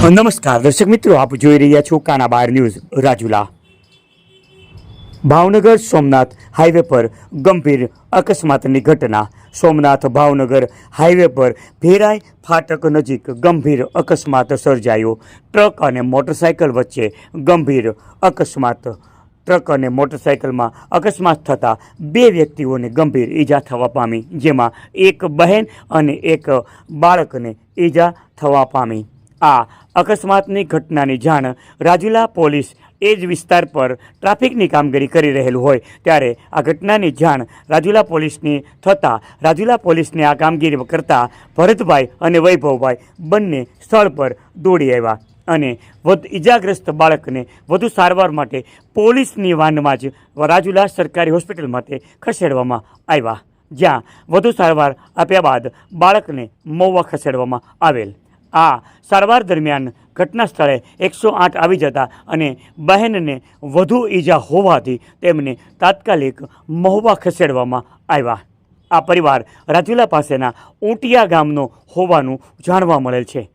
નમસ્કાર, દર્શક મિત્રો, આપ જોઈ રહ્યા છો કાના બાર ન્યૂઝ, રાજુલા. ભાવનગર સોમનાથ હાઈવે પર ગંભીર અકસ્માતની ઘટના. સોમનાથ ભાવનગર હાઈવે પર ભેરાઈ ફાટક નજીક ગંભીર અકસ્માત સર્જાયો. ટ્રક અને મોટરસાયકલ વચ્ચે ગંભીર અકસ્માત. ટ્રક અને મોટરસાયકલમાં અકસ્માત થતાં બે વ્યક્તિઓને ગંભીર ઈજા થવા પામી, જેમાં એક બહેન અને એક બાળકને ઈજા થવા પામી. આ અકસ્માતની ઘટનાની જાણ રાજુલા પોલીસ એ જ વિસ્તાર પર ટ્રાફિકની કામગીરી કરી રહેલું હોય ત્યારે આ ઘટનાની જાણ રાજુલા પોલીસની થતાં રાજુલા પોલીસને આ કામગીરી કરતા ભરતભાઈ અને વૈભવભાઈ બંને સ્થળ પર દોડી આવ્યા અને વધુ, ઈજાગ્રસ્ત બાળકને વધુ સારવાર માટે પોલીસની વાનમાં જ રાજુલા સરકારી હોસ્પિટલ માટે ખસેડવામાં આવ્યા. જ્યાં વધુ સારવાર આપ્યા બાદ બાળકને મૌવા ખસેડવામાં આવેલ. આ સારવાર દરમિયાન ઘટના સ્થળે એકસો આઠ આવી જતા અને બહેનને વધુ ઈજા હોવાથી તેમને તાત્કાલિક મહુવા ખસેડવામાં આવ્યા. આ પરિવાર રાજુલા પાસેના ઊંટિયા ગામનો હોવાનું જાણવા મળેલ છે.